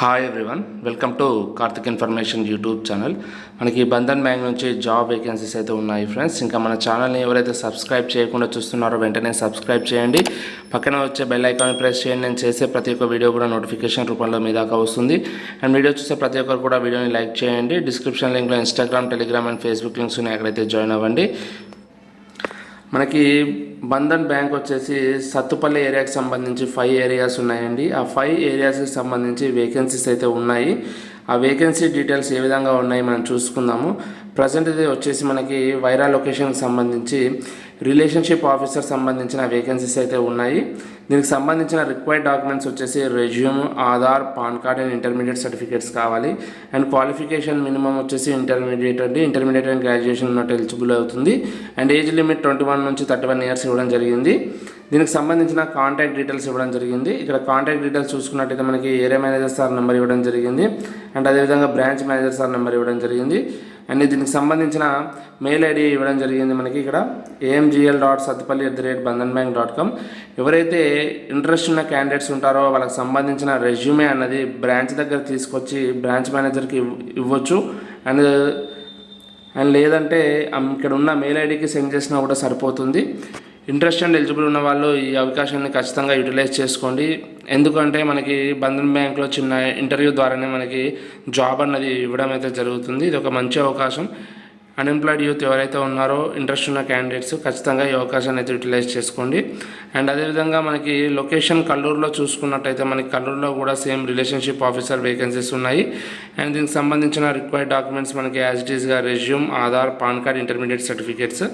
Hi everyone welcome to Karthik information YouTube channel మనకి Bandhan bank నుంచి job vacancies అయితే ఉన్నాయి ఫ్రెండ్స్ ఇంకా మన ఛానల్ని ఎవరైతే సబ్స్క్రైబ్ చేయకుండా చూస్తున్నారో వెంటనే సబ్స్క్రైబ్ చేయండి. పక్కన వచ్చే బెల్ ఐకాన్ ప్రెస్ చేయండి. నేను చేసే ప్రతి ఒక్క వీడియో కూడా నోటిఫికేషన్ రూపంలో మీ దాకా వస్తుంది. అండ్ వీడియో చూసే ప్రతి ఒక్కరు కూడా వీడియోని లైక్ చేయండి. Description లింక్లో Instagram Telegram and Facebook links ఉన్నాయి. అక్కడైతే జాయిన్ అవ్వండి. మనకి బంధన్ బ్యాంక్ వచ్చేసి సత్తుపల్లి ఏరియాకి సంబంధించి ఫైవ్ ఏరియాస్ ఉన్నాయండి. ఆ ఫైవ్ ఏరియాస్కి సంబంధించి వేకెన్సీస్ అయితే ఉన్నాయి. ఆ వేకెన్సీ డీటెయిల్స్ ఏ విధంగా ఉన్నాయి మనం చూసుకుందాము. ప్రజెంట్ ఇది వచ్చేసి మనకి వైరా లొకేషన్కి సంబంధించి రిలేషన్షిప్ ఆఫీసర్ సంబంధించిన వేకెన్సీస్ అయితే ఉన్నాయి. దీనికి సంబంధించిన రిక్వైర్డ్ డాక్యుమెంట్స్ వచ్చేసి resume Aadhaar PAN card and intermediate certificates కావాలి. అండ్ క్వాలిఫికేషన్ మినిమం వచ్చేసి ఇంటర్మీడియట్ అండి. ఇంటర్మీడియట్ అండ్ గ్రాడ్యుయేషన్ ఉన్నట్టు ఎలిజిబుల్ అవుతుంది. And age limit twenty one నుంచి థర్టీ వన్ ఇయర్స్ ఇవ్వడం జరిగింది. దీనికి సంబంధించిన కాంటాక్ట్ డీటెయిల్స్ ఇవ్వడం జరిగింది. ఇక్కడ కాంటాక్ట్ డీటెయిల్స్ చూసుకున్నట్టయితే మనకి ఏరియా మేనేజర్ సార్ నెంబర్ ఇవ్వడం జరిగింది. అండ్ అదేవిధంగా బ్రాంచ్ మేనేజర్ సార్ నెంబర్ ఇవ్వడం జరిగింది. అండ్ దీనికి సంబంధించిన మెయిల్ ఐడి ఇవ్వడం జరిగింది మనకి ఇక్కడ. AMGL dot Sathupalli at the rate Bandhan bank dot com ఎవరైతే ఇంట్రెస్ట్ ఉన్న క్యాండిడేట్స్ ఉంటారో వాళ్ళకి సంబంధించిన రెజ్యూమే అన్నది బ్రాంచ్ దగ్గర తీసుకొచ్చి బ్రాంచ్ మేనేజర్కి ఇవ్వచ్చు. అండ్ అండ్ లేదంటే ఇక్కడ ఉన్న మెయిల్ ఐడికి సెండ్ చేసినా కూడా సరిపోతుంది. ఇంట్రెస్ట్ అండ్ ఎలిజిబుల్ ఉన్న వాళ్ళు ఈ అవకాశాన్ని ఖచ్చితంగా యూటిలైజ్ చేసుకోండి. ఎందుకంటే మనకి బంధన్ బ్యాంక్లో చిన్న ఇంటర్వ్యూ ద్వారానే మనకి జాబ్ అన్నది ఇవ్వడం అయితే జరుగుతుంది. ఇది ఒక మంచి అవకాశం. అన్ఎంప్లాయిడ్ యూత్ ఎవరైతే ఉన్నారో ఇంట్రెస్ట్ ఉన్న క్యాండిడేట్స్ ఖచ్చితంగా ఈ అవకాశాన్ని అయితే యూటిలైజ్ చేసుకోండి. అండ్ అదేవిధంగా మనకి లొకేషన్ కల్లూరులో చూసుకున్నట్టయితే మనకి కల్లూరులో కూడా సేమ్ రిలేషన్షిప్ ఆఫీసర్ వేకెన్సీస్ ఉన్నాయి. అండ్ దీనికి సంబంధించిన రిక్వైర్డ్ డాక్యుమెంట్స్ మనకి యాజ్ ఇట్ ఈస్గా resume Aadhaar PAN card intermediate certificates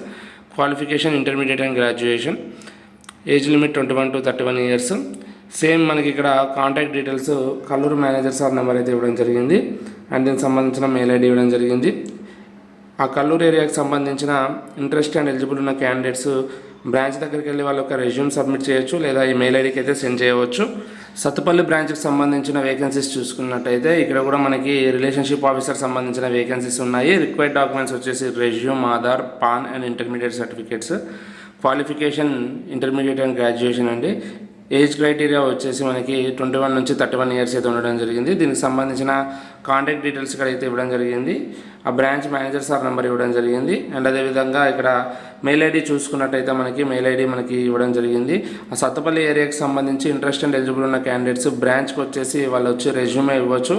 qualification intermediate and graduation age limit twenty one to thirty one years same మనకి ఇక్కడ contact details Kalluru manager sir number అయితే ఇవ్వడం జరిగింది. అండ్ దీనికి సంబంధించిన మెయిల్ ఐడి ఇవ్వడం జరిగింది. ఆ కల్లూరు ఏరియాకి సంబంధించిన ఇంట్రెస్ట్ అండ్ ఎలిజిబుల్ ఉన్న క్యాండిడేట్స్ బ్రాంచ్ దగ్గరికి వెళ్ళి వాళ్ళ యొక్క రెజ్యూమ్ సబ్మిట్ చేయొచ్చు లేదా ఈ మెయిల్ ఐడికి అయితే సెండ్ చేయవచ్చు. సత్తుపల్లి బ్రాంచ్కి సంబంధించిన వేకెన్సీస్ చూసుకున్నట్టయితే ఇక్కడ కూడా మనకి రిలేషన్షిప్ ఆఫీసర్ సంబంధించిన వేకెన్సీస్ ఉన్నాయి. రిక్వైర్డ్ డాక్యుమెంట్స్ వచ్చేసి resume Aadhaar PAN and intermediate certificates qualification intermediate and graduation అండి. ఏజ్ క్రైటీరియా వచ్చేసి మనకి ట్వంటీ వన్ నుంచి థర్టీ వన్ ఇయర్స్ అయితే ఉండడం జరిగింది. దీనికి సంబంధించిన కాంటాక్ట్ డీటెయిల్స్ ఇక్కడ అయితే ఇవ్వడం జరిగింది. ఆ బ్రాంచ్ మేనేజర్ సార్ నెంబర్ ఇవ్వడం జరిగింది. అండ్ అదేవిధంగా ఇక్కడ మెయిల్ ఐడి చూసుకున్నట్టయితే మనకి మెయిల్ ఐడి మనకి ఇవ్వడం జరిగింది. ఆ సత్తపల్లి ఏరియాకి సంబంధించి ఇంట్రెస్ట్ అండ్ ఎలిజిబుల్ ఉన్న క్యాండిడేట్స్ బ్రాంచ్కి వచ్చేసి వాళ్ళు వచ్చి రెజ్యూమే ఇవ్వచ్చు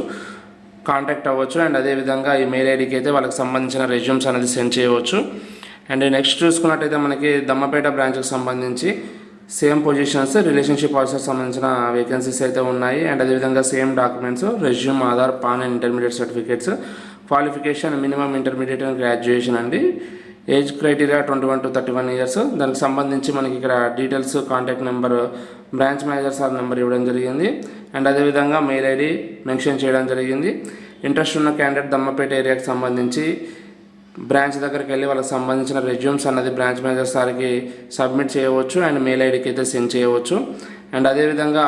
కాంటాక్ట్ అవ్వచ్చు. అండ్ అదేవిధంగా ఈ మెయిల్ ఐడికి అయితే వాళ్ళకి సంబంధించిన రెజ్యూమ్స్ అనేది సెండ్ చేయవచ్చు. అండ్ నెక్స్ట్ చూసుకున్నట్టయితే మనకి దమ్మపేట బ్రాంచ్కి సంబంధించి సేమ్ పొజిషన్స్ రిలేషన్షిప్ ఆఫీసర్ సంబంధించిన వేకెన్సీస్ అయితే ఉన్నాయి. అండ్ అదేవిధంగా same documents resume Aadhaar PAN and intermediate certificates qualification minimum intermediate and graduation అండి. Age criteria twenty one to thirty one years దానికి సంబంధించి మనకి ఇక్కడ details contact number branch manager sir number ఇవ్వడం జరిగింది. అండ్ అదేవిధంగా మెయిల్ ఐడి మెన్షన్ చేయడం జరిగింది. ఇంట్రెస్ట్ ఉన్న క్యాండిడేట్ దమ్మపేట ఏరియాకి సంబంధించి బ్రాంచ్ దగ్గరికి వెళ్ళి వాళ్ళకి సంబంధించిన రెజ్యూమ్స్ అన్నది బ్రాంచ్ మేనేజర్ సార్కి సబ్మిట్ చేయవచ్చు అండ్ మెయిల్ ఐడికి అయితే సెండ్ చేయవచ్చు. అండ్ అదేవిధంగా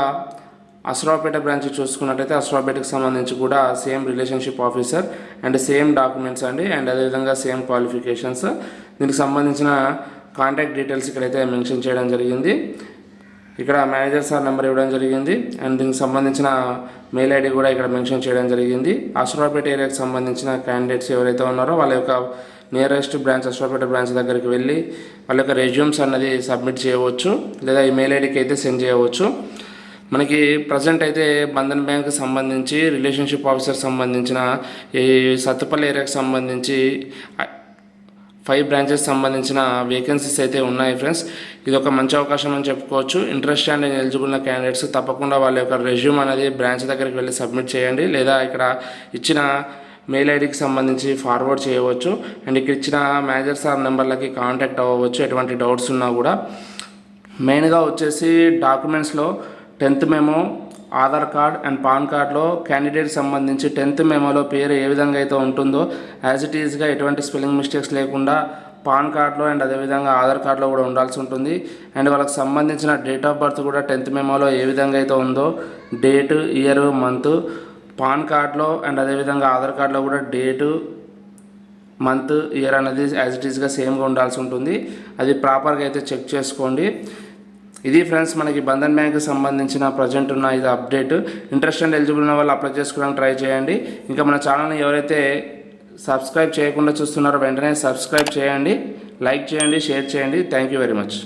అసరావుపేట బ్రాంచ్ చూసుకున్నట్టయితే అసరావుపేటకి సంబంధించి కూడా same relationship officer and same documents అండి. అండ్ అదేవిధంగా సేమ్ క్వాలిఫికేషన్స్. దీనికి సంబంధించిన కాంటాక్ట్ డీటెయిల్స్ ఇక్కడైతే మెన్షన్ చేయడం జరిగింది. ఇక్కడ మేనేజర్ సార్ నెంబర్ ఇవ్వడం జరిగింది. అండ్ దీనికి సంబంధించిన మెయిల్ ఐడి కూడా ఇక్కడ మెన్షన్ చేయడం జరిగింది. అశ్వరాపేట ఏరియాకి సంబంధించిన క్యాండిడేట్స్ ఎవరైతే ఉన్నారో వాళ్ళ యొక్క నియరెస్ట్ బ్రాంచ్ అశ్వరాపేట బ్రాంచ్ దగ్గరికి వెళ్ళి వాళ్ళ యొక్క రెజ్యూమ్స్ అన్నది సబ్మిట్ చేయవచ్చు. లేదా ఈ మెయిల్ ఐడికి అయితే సెండ్ చేయవచ్చు. మనకి ప్రజెంట్ అయితే బంధన్ బ్యాంక్ సంబంధించి రిలేషన్షిప్ ఆఫీసర్ సంబంధించిన ఈ సత్తుపల్లి ఏరియాకి సంబంధించి ఫైవ్ బ్రాంచెస్ సంబంధించిన వేకెన్సీస్ అయితే ఉన్నాయి ఫ్రెండ్స్ ఇది ఒక మంచి అవకాశం అని చెప్పుకోవచ్చు. ఇంట్రెస్ట్ అండ్ ఎలిజిబుల్ ఉన్న క్యాండిడేట్స్ తప్పకుండా వాళ్ళ యొక్క రెజ్యూమ్ అనేది బ్రాంచ్ దగ్గరికి వెళ్ళి సబ్మిట్ చేయండి. లేదా ఇక్కడ ఇచ్చిన మెయిల్ ఐడికి సంబంధించి ఫార్వర్డ్ చేయవచ్చు. అండ్ ఇక్కడ ఇచ్చిన మేనేజర్ సార్ నెంబర్లకి కాంటాక్ట్ అవ్వవచ్చు. ఎటువంటి డౌట్స్ ఉన్నా కూడా. మెయిన్గా వచ్చేసి డాక్యుమెంట్స్లో టెన్త్ మేము ఆధార్ కార్డ్ అండ్ పాన్ కార్డ్లో క్యాండిడేట్ సంబంధించి టెన్త్ మెమోలో పేరు ఏ విధంగా అయితే ఉంటుందో యాజ్ ఇట్ ఈజ్గా ఎటువంటి స్పెల్లింగ్ మిస్టేక్స్ లేకుండా పాన్ కార్డ్లో అండ్ అదేవిధంగా ఆధార్ కార్డ్లో కూడా ఉండాల్సి ఉంటుంది. అండ్ వాళ్ళకి సంబంధించిన డేట్ ఆఫ్ బర్త్ కూడా టెన్త్ మెమోలో ఏ విధంగా అయితే ఉందో డేట్ ఇయర్ మంత్ పాన్ కార్డ్లో అండ్ అదేవిధంగా ఆధార్ కార్డ్లో కూడా డేటు మంత్ ఇయర్ అనేది యాజ్ ఇట్ ఈస్గా సేమ్గా ఉండాల్సి ఉంటుంది. అది ప్రాపర్గా అయితే చెక్ చేసుకోండి. ఇది ఫ్రెండ్స్ మనకి బంధన్ బ్యాంక్ సంబంధించిన ప్రజెంట్ ఉన్న ఇది అప్డేట్. ఇంట్రెస్ట్ అండ్ ఎలిజిబుల్ ఉన్న వాళ్ళు అప్లై చేసుకోవడానికి ట్రై చేయండి. ఇంకా మన ఛానల్ని ఎవరైతే సబ్స్క్రైబ్ చేయకుండా చూస్తున్నారో వెంటనే సబ్స్క్రైబ్ చేయండి. లైక్ చేయండి షేర్ చేయండి. Thank you very much.